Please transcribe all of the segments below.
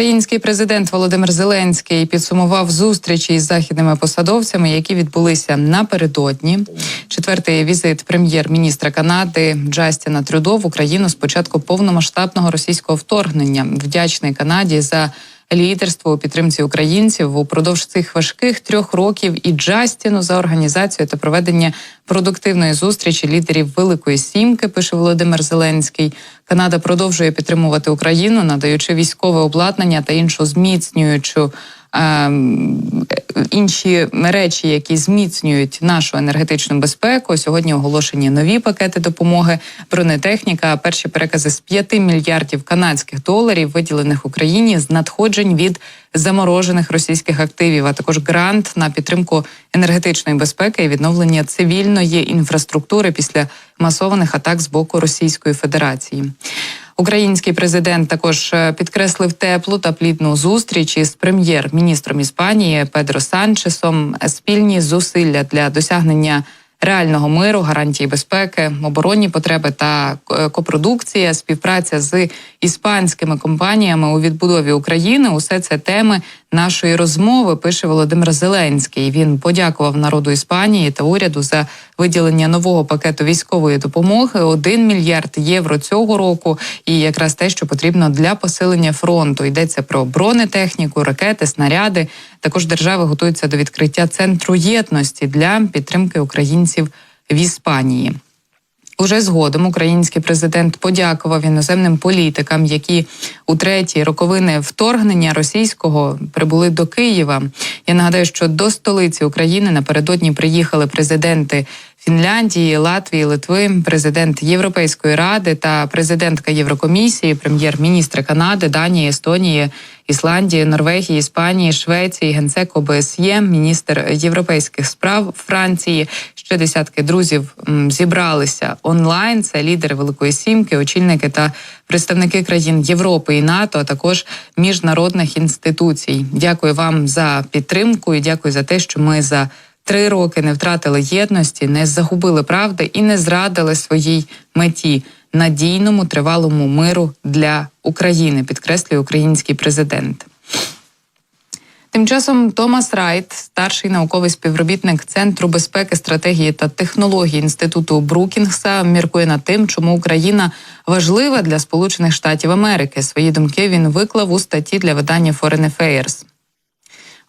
Український президент Володимир Зеленський підсумував зустрічі із західними посадовцями, які відбулися напередодні. Четвертий візит прем'єр-міністра Канади Джастіна Трюдо в Україну з початку повномасштабного російського вторгнення. Вдячний Канаді за лідерство у підтримці українців упродовж цих важких трьох років і Джастіну за організацію та проведення продуктивної зустрічі лідерів Великої Сімки. Пише Володимир Зеленський. Канада продовжує підтримувати Україну, надаючи військове обладнання та іншу зміцнюючу. Ем, Інші речі, які зміцнюють нашу енергетичну безпеку. Сьогодні оголошені нові пакети допомоги, бронетехніка. Перші перекази з 5 мільярдів канадських доларів, виділених Україні з надходжень від заморожених російських активів, а також грант на підтримку енергетичної безпеки і відновлення цивільної інфраструктури після масованих атак з боку Російської Федерації. Український президент також е, підкреслив теплу та плідну зустріч із прем'єр-міністром Іспанії Педро Санчесом. Спільні зусилля для досягнення реального миру, гарантії безпеки, оборонні потреби та е, копродукція, співпраця з іспанськими компаніями у відбудові України. Усе це теми нашої розмови. Пише Володимир Зеленський. Він подякував народу Іспанії та уряду за виділення нового пакету військової допомоги 1 мільярд євро цього року. І якраз те, що потрібно для посилення фронту. Йдеться про бронетехніку, ракети, снаряди. Також держави готуються до відкриття центру єдності для підтримки українців в Іспанії. Уже згодом український президент подякував іноземним політикам, які у третій роковини вторгнення російського прибули до Києва. Я нагадаю, що до столиці України напередодні приїхали президенти Фінляндії, Латвії, Литви, президент Європейської ради та президентка Єврокомісії, прем'єр-міністри Канади, Данії, Естонії, Ісландії, Норвегії, Іспанії, Швеції, генсек ОБСЄ, міністр європейських справ Франції. Ще десятки друзів зібралися онлайн. Це лідери Великої Сімки, очільники та представники країн Європи і НАТО, а також міжнародних інституцій. Дякую вам за підтримку і дякую за те, що ми за три роки не втратили єдності, не загубили правди і не зрадили своїй меті надійному тривалому миру для України, підкреслює український президент. Тим часом Томас Райт, старший науковий співробітник Центру безпеки, стратегії та технологій інституту Брукінгса, міркує над тим, чому Україна важлива для Сполучених Штатів Америки. Свої думки він виклав у статті для видання Foreign Affairs.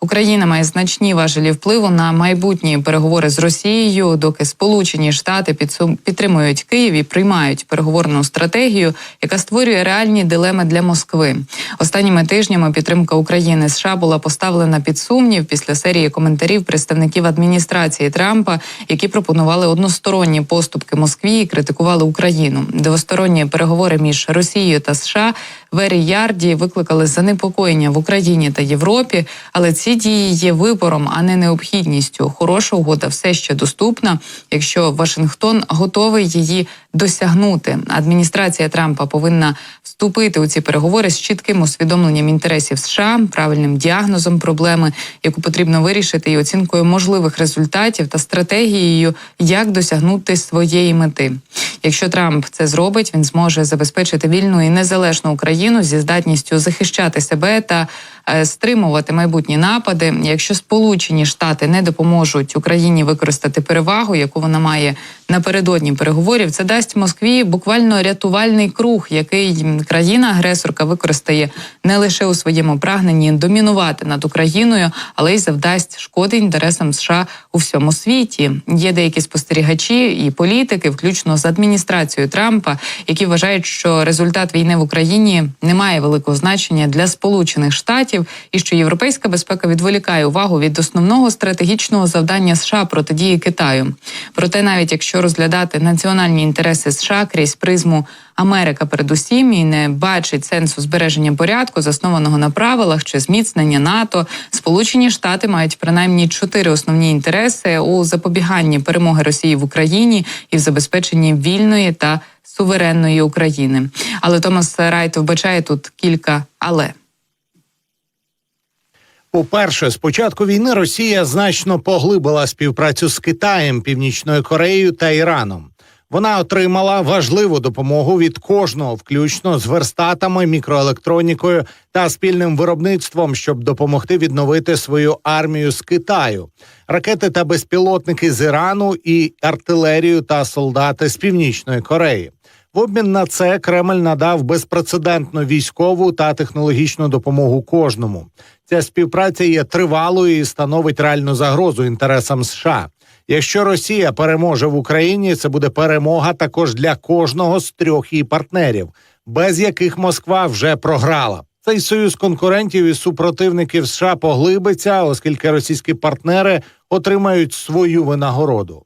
Україна має значні важелі впливу на майбутні переговори з Росією, доки Сполучені Штати підсум- підтримують Київ і приймають переговорну стратегію, яка створює реальні дилеми для Москви. Останніми тижнями підтримка України США була поставлена під сумнів після серії коментарів представників адміністрації Трампа, які пропонували односторонні поступки Москві і критикували Україну. Двосторонні переговори між Росією та США в Ері Ярді викликали занепокоєння в Україні та Європі, але ці дії є вибором, а не необхідністю. Хороша угода все ще доступна, якщо Вашингтон готовий її досягнути. Адміністрація Трампа повинна вступити у ці переговори з чітким усвідомленням інтересів США, правильним діагнозом проблеми, яку потрібно вирішити, і оцінкою можливих результатів та стратегією, як досягнути своєї мети. Якщо Трамп це зробить, він зможе забезпечити вільну і незалежну Україну зі здатністю захищати себе та е, стримувати майбутні напади. Якщо Сполучені Штати не допоможуть Україні використати перевагу, яку вона має напередодні переговорів, це дасть Москві буквально рятувальний круг, який країна-агресорка використає не лише у своєму прагненні домінувати над Україною, але й завдасть шкоди інтересам США у всьому світі. Є деякі спостерігачі і політики, включно з адміністрацією Трампа, які вважають, що результат війни в Україні не має великого значення для Сполучених Штатів, і що європейська безпека відволікає увагу від основного стратегічного завдання США протидії Китаю. Проте, навіть якщо розглядати національні інтереси США крізь призму Америка, передусім і не бачить сенсу збереження порядку, заснованого на правилах чи зміцнення НАТО, Сполучені Штати мають принаймні чотири основні інтереси у запобіганні перемоги Росії в Україні і в забезпеченні вільної та суверенної України. Але Томас Райт вбачає тут кілька але. По-перше, з початку війни Росія значно поглибила співпрацю з Китаєм, Північною Кореєю та Іраном. Вона отримала важливу допомогу від кожного, включно з верстатами, мікроелектронікою та спільним виробництвом, щоб допомогти відновити свою армію з Китаю, ракети та безпілотники з Ірану і артилерію та солдати з Північної Кореї. В обмін на це Кремль надав безпрецедентну військову та технологічну допомогу кожному. Ця співпраця є тривалою і становить реальну загрозу інтересам США. Якщо Росія переможе в Україні, це буде перемога також для кожного з трьох її партнерів, без яких Москва вже програла. Цей союз конкурентів і супротивників США поглибиться, оскільки російські партнери отримають свою винагороду.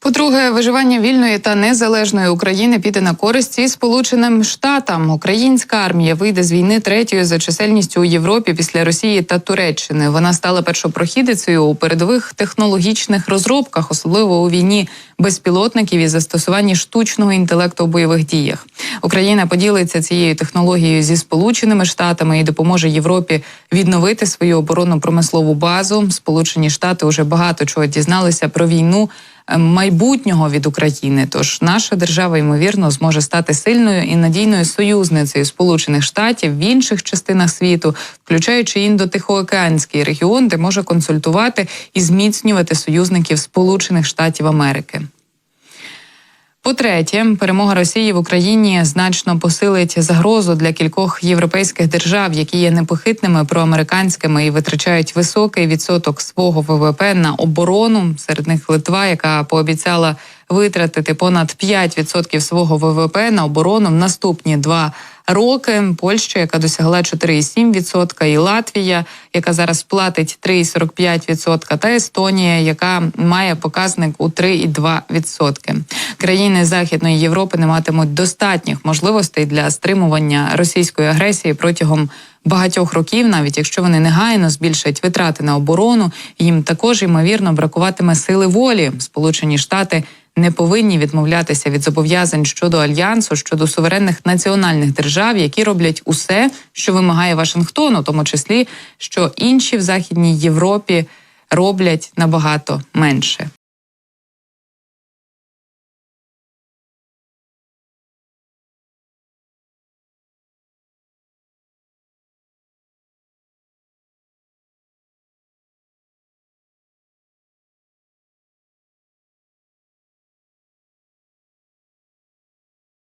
По-друге, виживання вільної та незалежної України піде на користь і Сполученим Штатам. Українська армія вийде з війни третьою за чисельністю у Європі після Росії та Туреччини. Вона стала першопрохідицею у передових технологічних розробках, особливо у війні безпілотників і застосуванні штучного інтелекту у бойових діях. Україна поділиться цією технологією зі Сполученими Штатами і допоможе Європі відновити свою оборонну промислову базу. Сполучені Штати вже багато чого дізналися про війну майбутнього від України. Тож наша держава ймовірно зможе стати сильною і надійною союзницею Сполучених Штатів в інших частинах світу, включаючи індотихоокеанський регіон, де може консультувати і зміцнювати союзників Сполучених Штатів Америки. По-третє, перемога Росії в Україні значно посилить загрозу для кількох європейських держав, які є непохитними проамериканськими і витрачають високий відсоток свого ВВП на оборону. Серед них Литва, яка пообіцяла витратити понад 5% свого ВВП на оборону в наступні два роки. Польща, яка досягла 4,7%, і Латвія, яка зараз платить 3,45%, та Естонія, яка має показник у 3,2%. Країни Західної Європи не матимуть достатніх можливостей для стримування російської агресії протягом багатьох років, навіть якщо вони негайно збільшать витрати на оборону, їм також ймовірно бракуватиме сили волі. Сполучені Штати не повинні відмовлятися від зобов'язань щодо альянсу, щодо суверенних національних держав, які роблять усе, що вимагає Вашингтон, у тому числі що інші в Західній Європі роблять набагато менше.